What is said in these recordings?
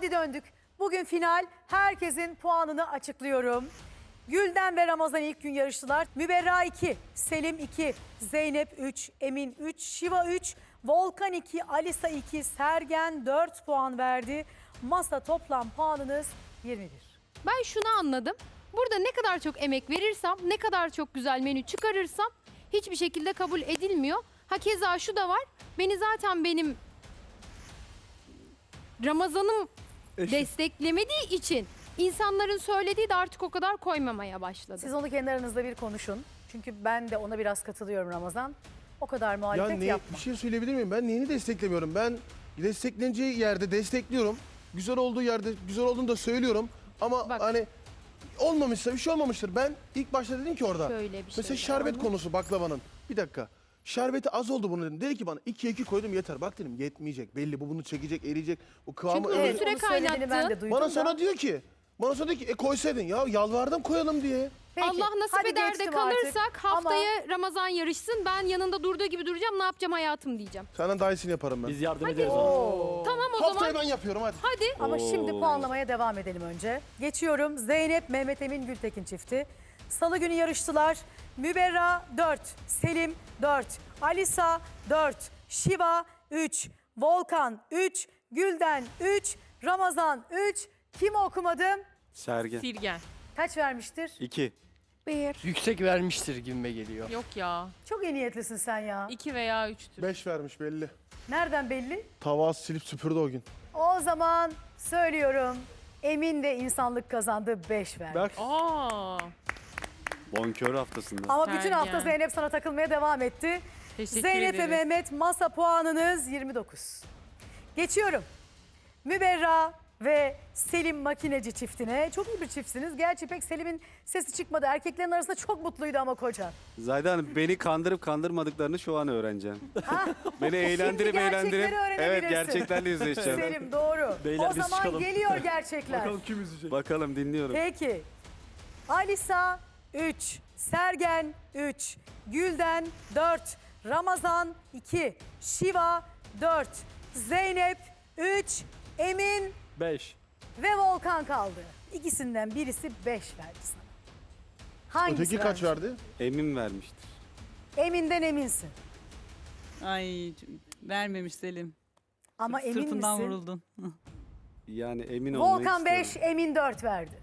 Hadi döndük. Bugün final. Herkesin puanını açıklıyorum. Gülden ve Ramazan ilk gün yarıştılar. Müberra 2, Selim 2, Zeynep 3, Emin 3, Şiva 3, Volkan 2, Alisa 2, Sergen 4 puan verdi. Masa toplam puanınız 21. Ben şunu anladım. Burada ne kadar çok emek verirsem, ne kadar çok güzel menü çıkarırsam hiçbir şekilde kabul edilmiyor. Ha keza şu da var. Beni zaten benim Ramazan'ım desteklemediği için insanların söylediği de artık o kadar koymamaya başladı. Siz onu kendi aranızda bir konuşun. Çünkü ben de ona biraz katılıyorum Ramazan. O kadar Ya muhalefet ne, yapma. bir şey söyleyebilir miyim? Ben neyini desteklemiyorum? Ben destekleneceği yerde destekliyorum. Güzel olduğu yerde güzel olduğunu da söylüyorum. Ama Bak. hani olmamışsa bir şey olmamıştır. Ben ilk başta dedim ki orada. Şöyle bir şey. Mesela şerbet konusu baklavanın. Bir dakika. Şerbeti az oldu bunu dedim. Dedi ki bana 2'ye 2 koydum yeter. Bak dedim yetmeyecek. Belli bu bunu çekecek, eriyecek. O kıvamı Çünkü öyle- süre ben de kaynattı. duydum Bana da. sonra diyor ki bana sonra diyor ki e koysaydın ya yalvardım koyalım diye. Peki, Allah nasip hadi eder de geçtim kalırsak artık. Ama haftaya Ramazan yarışsın. Ben yanında durduğu gibi duracağım. Ne yapacağım hayatım diyeceğim. Senden daha iyisini yaparım ben. Biz yardım ederiz ona. Tamam o Haftaya zaman. ben yapıyorum hadi. Hadi. Ama şimdi puanlamaya devam edelim önce. Geçiyorum. Zeynep, Mehmet Emin, Gültekin çifti. Salı günü yarıştılar. Müberra 4, Selim 4, Alisa 4, Şiva 3, Volkan 3, Gülden 3, Ramazan 3. Kimi okumadım? Sergen. Sirgen. Kaç vermiştir? 2. Bir. Yüksek vermiştir gibime geliyor. Yok ya. Çok iyi niyetlisin sen ya. İki veya üçtür. 5 vermiş belli. Nereden belli? Tava silip süpürdü o gün. O zaman söylüyorum. Emin ve insanlık kazandı 5 verdi. Bak Aa. Bonkör haftasında. Ama bütün Sergen. hafta Zeynep sana takılmaya devam etti. Teşekkür Zeynep ve ederiz. Mehmet masa puanınız 29. Geçiyorum. Müberra ve Selim makineci çiftine. Çok iyi bir çiftsiniz. Gerçi pek Selim'in sesi çıkmadı. Erkeklerin arasında çok mutluydu ama koca. Zayda Hanım beni kandırıp kandırmadıklarını şu an öğreneceğim. beni eğlendirip Şimdi eğlendirip gerçekleri evet öğrenebilirsin. gerçeklerle yüzleşeceğim. Selim doğru. Beyler o biz zaman çıkalım. geliyor gerçekler. kim üzecek? Bakalım dinliyorum. Peki. Alisa 3, Sergen 3, Gülden 4, Ramazan 2, Şiva 4, Zeynep 3, Emin 5. ve Volkan kaldı. İkisinden birisi 5 verdi sana. Hangisi Öteki kaç vermiş? verdi? Emin vermiştir. Emin'den eminsin. Ay vermemiş Selim. Ama emin Sırtından misin? vuruldun. Yani emin olmak Volkan 5, istiyorum. Emin 4 verdi.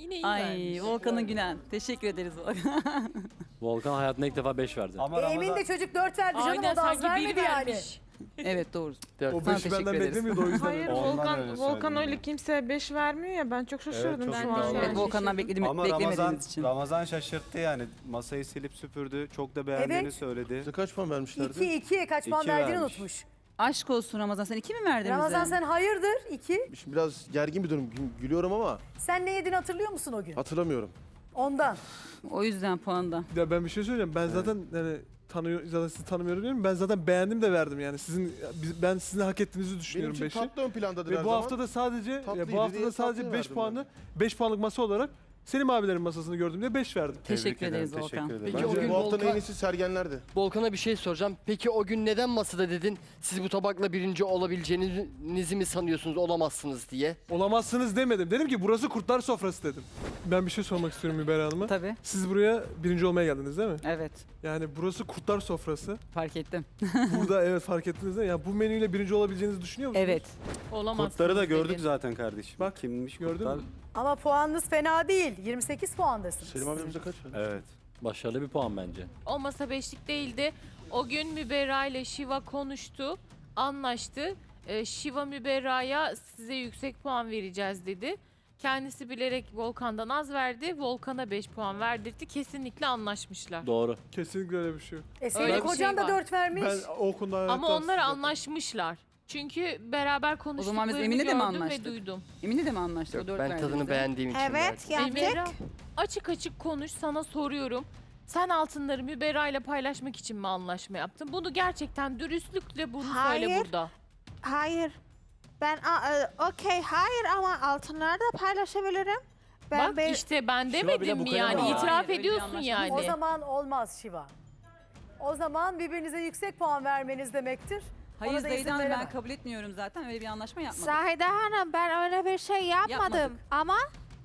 Yine iyi Ay vermiş. Volkan'ın Gülen. Teşekkür ederiz Volkan. Volkan hayatında ilk defa 5 verdi. Ama E, Emin de çocuk 4 verdi canım Aynen o da az sanki bir vermedi yani. vermiş. evet doğru. Dört. O Sana 5'i teşekkür benden ederiz. beklemiyordu o yüzden. Hayır Ondan Volkan öyle Volkan söyledim öyle kimseye 5 vermiyor ya ben çok şaşırdım çok şu an. doğru. Evet yani. Volkan'dan bekledi, Ama Ramazan, beklemediğiniz için. Ramazan şaşırttı yani. Masayı silip süpürdü. Çok da beğendiğini Evet. söyledi. Size kaç puan vermişlerdi? 2, 2 kaç puan İki verdiğini vermiş. unutmuş. Aşk olsun Ramazan. Sen iki mi verdin Ramazan bize? sen hayırdır 2. Şimdi biraz gergin bir durum. Gü- Gülüyorum ama Sen ne yediğini hatırlıyor musun o gün? hatırlamıyorum. Ondan. O yüzden puanda. Ya ben bir şey söyleyeceğim. Ben zaten yani tanıyor zaten sizi tanımıyorum diyorum. Ben zaten beğendim de verdim yani. Sizin biz- ben sizin hak ettiğinizi Benim düşünüyorum için 5'i. tatlı ön plandadır Ve her bu zaman. hafta da sadece ya bu hafta diye da sadece tatlıya 5 verdim puanı 5 puanlık masa olarak Selim abilerin masasını gördüm diye 5 verdim. Teşekkür ederiz teşekkür Volkan. ederim. Peki o Bence gün bu haftanın en Volkan, iyisi sergenlerdi. Volkan'a bir şey soracağım. Peki o gün neden masada dedin? Siz bu tabakla birinci olabileceğinizi mi sanıyorsunuz? Olamazsınız diye. Olamazsınız demedim. Dedim ki burası kurtlar sofrası dedim. Ben bir şey sormak istiyorum Müberra Hanım'a. Tabii. Siz buraya birinci olmaya geldiniz değil mi? Evet. Yani burası kurtlar sofrası. Fark ettim. Burada evet fark ettiniz değil mi? Yani bu menüyle birinci olabileceğinizi düşünüyor musunuz? Evet. Olamaz. Kurtları da gördük zaten kardeşim. Bak, Kimmiş gördün kurtlar? mü? Ama puanınız fena değil. 28 puandasınız. Selim abimize kaç verdi? Evet. Başarılı bir puan bence. O masa beşlik değildi. O gün Müberra ile Şiva konuştu. Anlaştı. Ee, Şiva Müberra'ya size yüksek puan vereceğiz dedi. Kendisi bilerek Volkan'dan az verdi. Volkan'a 5 puan verdirdi. Kesinlikle anlaşmışlar. Doğru. Kesinlikle öyle bir şey yok. E senin Öyle bir kocan şey da var. 4 vermiş. Ben o konuda Ama onlar anlaşmışlar. Çünkü beraber konuştuklarını biz Emine de mi gördüm anlaştık? ve duydum. Emine de mi anlaştı? Yok, o dört ben verdi tadını bize. beğendiğim için verdim. Müberra açık açık konuş sana soruyorum. Sen altınları Müberra ile paylaşmak için mi anlaşma yaptın? Bunu gerçekten dürüstlükle bunu söyle Hayır. burada. Hayır. Ben a- e, okey hayır ama altınları da paylaşabilirim. Ben Bak be- işte ben bile demedim bu mi kadar yani? İtiraf Hayır, öyle bir ediyorsun anlaşma yani. O zaman olmaz Şiva. O zaman birbirinize yüksek puan vermeniz demektir. Hayır Ona da izin Zeydan Hanım, veremem. ben kabul etmiyorum zaten. Öyle bir anlaşma yapmadık. Zahide Hanım ben öyle bir şey yapmadım. Yapmadık. Ama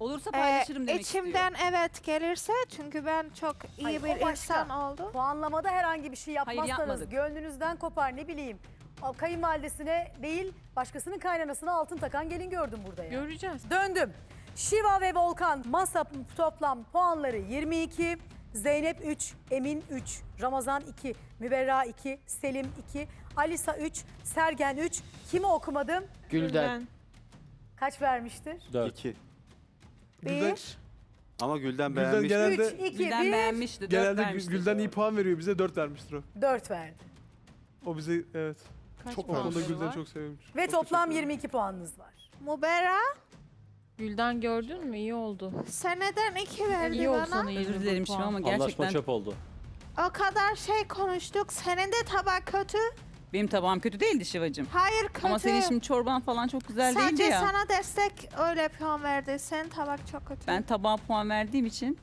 Olursa e, paylaşırım demek içimden istiyor. evet gelirse çünkü ben çok iyi Hayır, o bir başka. insan oldum. Puanlamada herhangi bir şey Hayır, yapmazsanız yapmadık. gönlünüzden kopar ne bileyim. o Kayınvalidesine değil başkasının kaynanasına altın takan gelin gördüm burada ya. Göreceğiz. Döndüm. Şiva ve Volkan masa toplam puanları 22. Zeynep 3, Emin 3, Ramazan 2, Müberra 2, Selim 2, Alisa 3, Sergen 3. Kimi okumadım? Gülden. Kaç vermiştir? İki. Gülden, 1, Ama Gülden Gülden beğenmiş. genelde 3, 2, Gülden 1, beğenmişti. dört genelde Gül- vermişti. Gülden iyi puan veriyor bize 4 vermiştir o. 4 verdi. O bize evet. Kaç O konuda puanları Gülden'i var? çok seviyormuş. Ve Çok toplam teşekkür ederim. 22 puanınız var. Mubera Gülden gördün mü? İyi oldu. sen neden iki verdi İyi oldu bana? sana 20 Özür dilerim. Şiva ama gerçekten oldu. O kadar şey konuştuk. Senin de tabak kötü. benim tabağım kötü değildi Şivacığım. Hayır kötü. Ama senin şimdi çorban falan çok güzel Sadece değildi ya. sana destek öyle puan verdi. Senin tabak çok kötü. Ben tabağa puan verdiğim için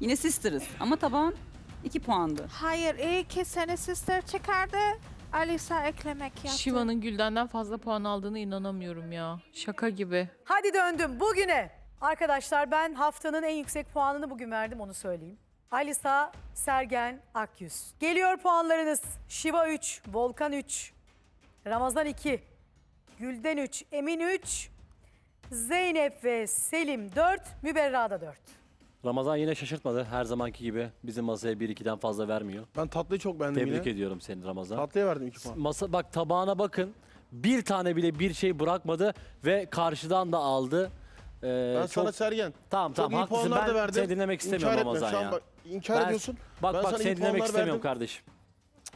yine sister'ız. Ama tabağın iki puandı. Hayır iyi ki seni sister çıkardı. Alisa eklemek yaptı. Şiva'nın Gülden'den fazla puan aldığını inanamıyorum ya. Şaka gibi. Hadi döndüm bugüne. Arkadaşlar ben haftanın en yüksek puanını bugün verdim onu söyleyeyim. Alisa, Sergen, Akyüz. Geliyor puanlarınız. Şiva 3, Volkan 3, Ramazan 2, Gülden 3, Emin 3, Zeynep ve Selim 4, Müberra da 4. Ramazan yine şaşırtmadı. Her zamanki gibi bizim masaya 1-2'den fazla vermiyor. Ben tatlıyı çok beğendim Tebrik yine. ediyorum seni Ramazan. Tatlıya verdim 2 puan. Masa bak tabağına bakın. Bir tane bile bir şey bırakmadı ve karşıdan da aldı. Ee, Ben çok sana Sergen. tamam Çok tamam iyi haklısın. puanlar da Ben verdim. seni dinlemek istemiyorum İnkar etme. Ramazan Şu an ya. bak, inkar Ben- ediyorsun. Bak Ben bak sana iyi seni dinlemek puanlar istemiyorum verdim. kardeşim.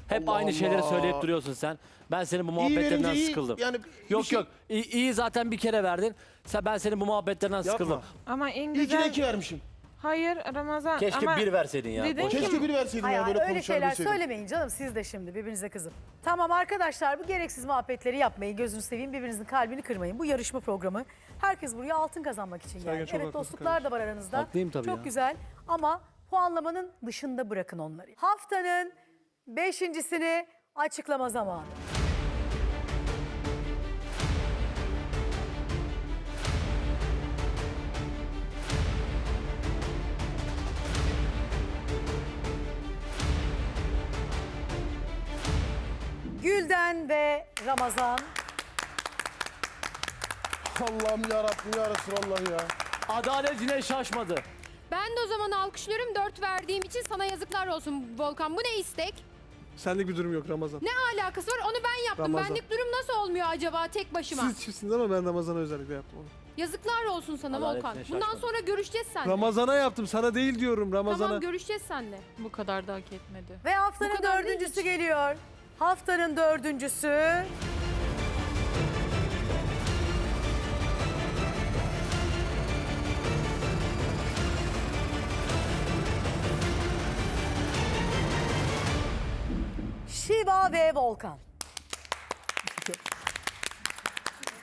Hep Allah aynı şeyleri Allah. söyleyip duruyorsun sen. Ben senin bu İyi muhabbetlerinden iyi. sıkıldım. Yani bir yok şey- yok. İyi, iyi zaten bir kere verdin. Sen ben senin bu muhabbetlerinden sıkıldım. Yapma. Ama en İyi ki de güzel... 2 vermişim. Hayır Ramazan Keşke ama bir verseydin ya. Dedin Boş ki-. Keşke bir verseydin Hayır, ya böyle öyle konuşan şeyler bilseydim. söylemeyin canım siz de şimdi birbirinize kızın. Tamam arkadaşlar bu gereksiz muhabbetleri yapmayın. Gözünü seveyim birbirinizin kalbini kırmayın. Bu yarışma programı. Herkes buraya altın kazanmak için geldi. çok Evet haklısın dostluklar da var aranızda. Haklıyım tabii Çok ya. güzel ama puanlamanın dışında bırakın onları. Haftanın beşincisini açıklama zamanı. Gülden ve Ramazan. Allah'ım ya Rabbim ya Resulallah ya. Adalet yine şaşmadı. Ben de o zaman alkışlıyorum 4 verdiğim için sana yazıklar olsun Volkan. Bu ne istek? Senlik bir durum yok Ramazan. Ne alakası var? Onu ben yaptım. Ramazan. Benlik durum nasıl olmuyor acaba tek başıma? Siz çiftsiniz ama ben Ramazan'a özellikle yaptım onu. Yazıklar olsun sana Adaletine Volkan. Bundan şaşmadım. sonra görüşeceğiz seninle. Ramazan'a yaptım sana değil diyorum Ramazan'a. Tamam görüşeceğiz seninle. Bu kadar da hak etmedi. Ve haftanın kadar değil dördüncüsü hiç. geliyor. Haftanın dördüncüsü. Şiva ve Volkan.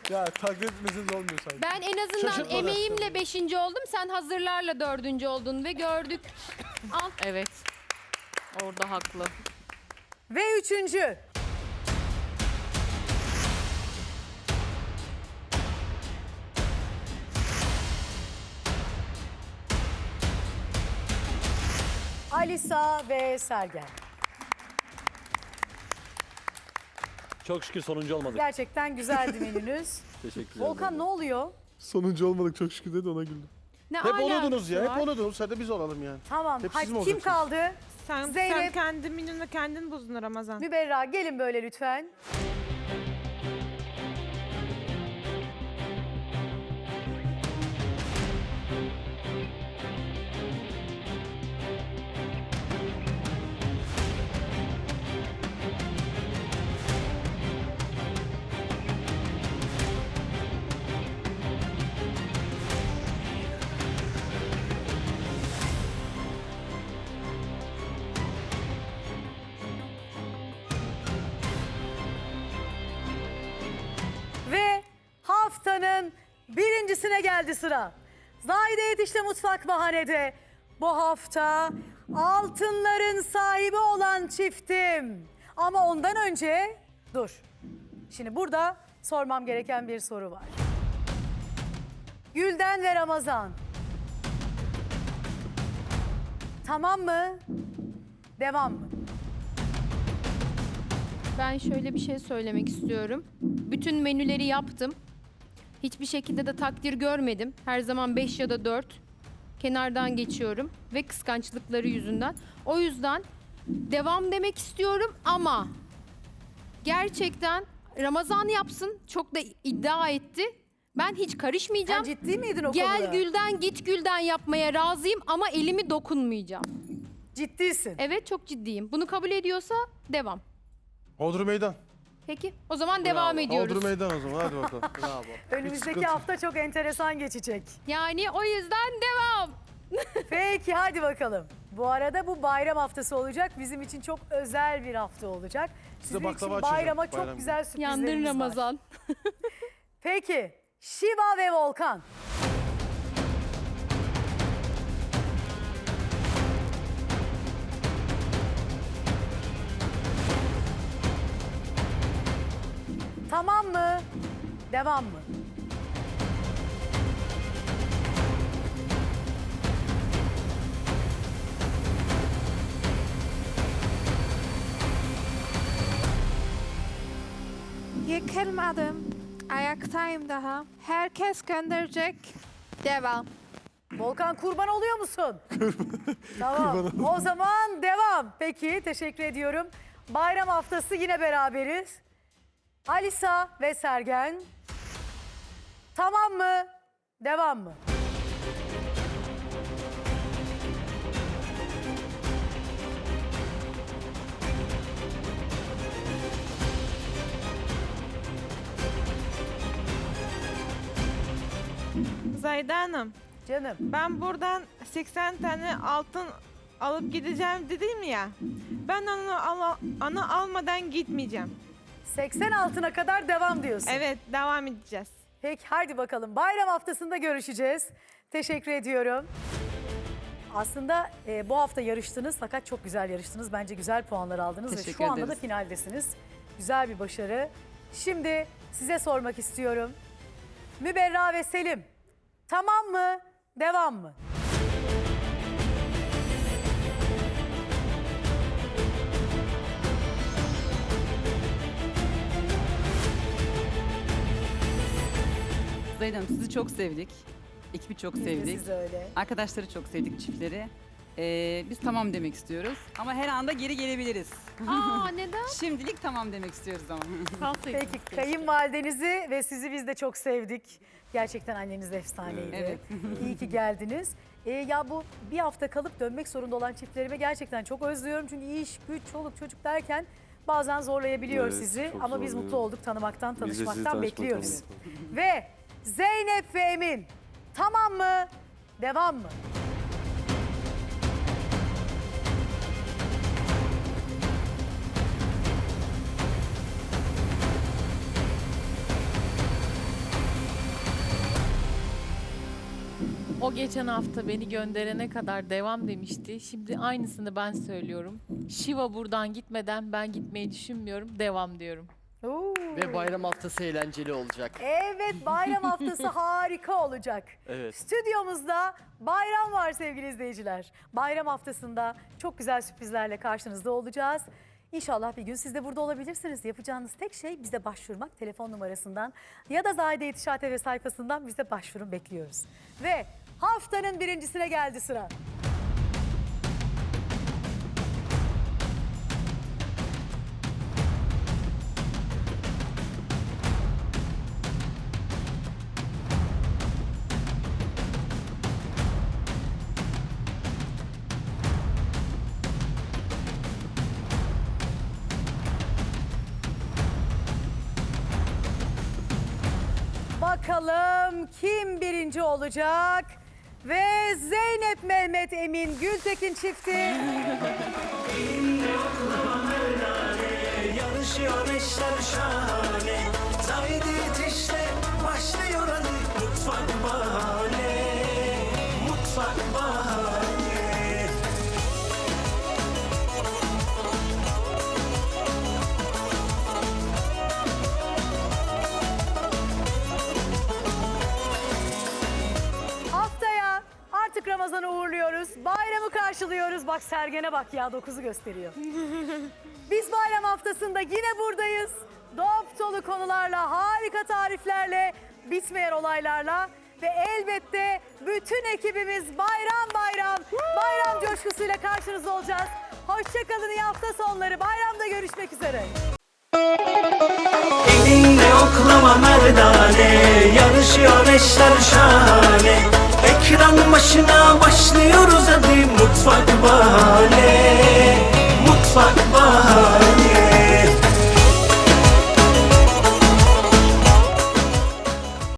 Ya taklit etmesiniz olmuyor sanki. Ben en azından Şaşırtmadı. emeğimle beşinci oldum. Sen hazırlarla dördüncü oldun ve gördük. Al. Evet. Orada haklı. Ve üçüncü. Alisa ve Sergen. Çok şükür sonuncu olmadık. Gerçekten güzeldi menünüz. Teşekkür ederim. Volkan ne oluyor? Sonuncu olmadık çok şükür dedi ona güldüm. Ne Hep alakası oluyordunuz ya. var? Hep oluyordunuz. Hadi biz olalım yani. Tamam. Hep Hadi siz mi kim olacaksınız? kaldı? Sen, sen Zeynep. kendi menünü kendin bozdun Ramazan. Müberra gelin böyle lütfen. Birincisine geldi sıra. Zahide Yetişte Mutfak Bahane'de bu hafta altınların sahibi olan çiftim. Ama ondan önce dur Şimdi burada sormam gereken bir soru var. Gülden ve Ramazan. Tamam mı? Devam mı? Ben şöyle bir şey söylemek istiyorum. Bütün menüleri yaptım. Hiçbir şekilde de takdir görmedim. Her zaman 5 ya da 4 kenardan geçiyorum ve kıskançlıkları yüzünden. O yüzden devam demek istiyorum ama gerçekten Ramazan yapsın. Çok da iddia etti. Ben hiç Sen karışmayacağım. ciddi miydin o Gel konuda? gülden git gülden yapmaya razıyım ama elimi dokunmayacağım. Ciddisin. Evet çok ciddiyim. Bunu kabul ediyorsa devam. Hodru meydan. Peki o zaman devam ediyoruz. Hodru meydan o zaman hadi bakalım. Bravo. Önümüzdeki sıkıntı. hafta çok enteresan geçecek. Yani o yüzden devam. Peki hadi bakalım. Bu arada bu bayram haftası olacak. Bizim için çok özel bir hafta olacak. Sizin baklava için açacağım, bayrama çok bayram güzel sürprizlerimiz Yandın var. Ramazan. Peki Şiva ve Volkan. Devam mı? Yıkılmadım. Ayaktayım daha. Herkes gönderecek. Devam. Volkan kurban oluyor musun? tamam. O zaman devam. Peki teşekkür ediyorum. Bayram haftası yine beraberiz. Alisa ve Sergen. Tamam mı? Devam mı? Zayda Hanım, Canım. ben buradan 80 tane altın alıp gideceğim dedim ya. Ben onu, ala, onu almadan gitmeyeceğim. 80 altına kadar devam diyorsun. Evet, devam edeceğiz. Peki hadi bakalım. Bayram haftasında görüşeceğiz. Teşekkür ediyorum. Aslında e, bu hafta yarıştınız fakat çok güzel yarıştınız. Bence güzel puanlar aldınız ve Teşekkür şu anda da ederiz. finaldesiniz. Güzel bir başarı. Şimdi size sormak istiyorum. Müberra ve Selim tamam mı? Devam mı? Zahide Hanım sizi çok sevdik. Ekibi çok Biz de sevdik. sizi öyle. Arkadaşları çok sevdik çiftleri. Ee, biz tamam demek istiyoruz. Ama her anda geri gelebiliriz. Aa neden? Şimdilik tamam demek istiyoruz ama. Peki kayınvalidenizi ve sizi biz de çok sevdik. Gerçekten anneniz de efsaneydi. Evet. İyi ki geldiniz. Ee, ya bu bir hafta kalıp dönmek zorunda olan çiftlerime gerçekten çok özlüyorum. Çünkü iş, güç, çoluk, çocuk derken bazen zorlayabiliyor Evet, sizi. çok Ama biz zorluyor. mutlu olduk tanımaktan, Biz de sizi tanışmaktan tanışmaktan bekliyoruz. mutluyuz. Ve Zeynep ve Emin tamam mı? Devam mı? O geçen hafta beni gönderene kadar devam demişti. Şimdi aynısını ben söylüyorum. Şiva buradan gitmeden ben gitmeyi düşünmüyorum. Devam diyorum. Oo. Ve bayram haftası eğlenceli olacak. Evet bayram haftası harika olacak. Evet. Stüdyomuzda bayram var sevgili izleyiciler. Bayram haftasında çok güzel sürprizlerle karşınızda olacağız. İnşallah bir gün siz de burada olabilirsiniz. Yapacağınız tek şey bize başvurmak telefon numarasından ya da Zahide Yetişa TV sayfasından bize başvurun bekliyoruz. Ve haftanın birincisine geldi sıra. Bakalım kim birinci olacak? Ve Zeynep Mehmet Emin Gültekin çifti. Yarışıyor eşler şahane. Zahidi yetişte başlıyor hadi. Mutfak bahane Bak Sergen'e bak ya 9'u gösteriyor. Biz bayram haftasında yine buradayız. Dop dolu konularla, harika tariflerle, bitmeyen olaylarla ve elbette bütün ekibimiz bayram bayram, bayram coşkusuyla karşınızda olacağız. Hoşçakalın, iyi hafta sonları. Bayramda görüşmek üzere. Elinde oklama merdane Yarışıyor eşler şahane Ekran başına başlıyoruz hadi. Mutfak bahane Mutfak bahane.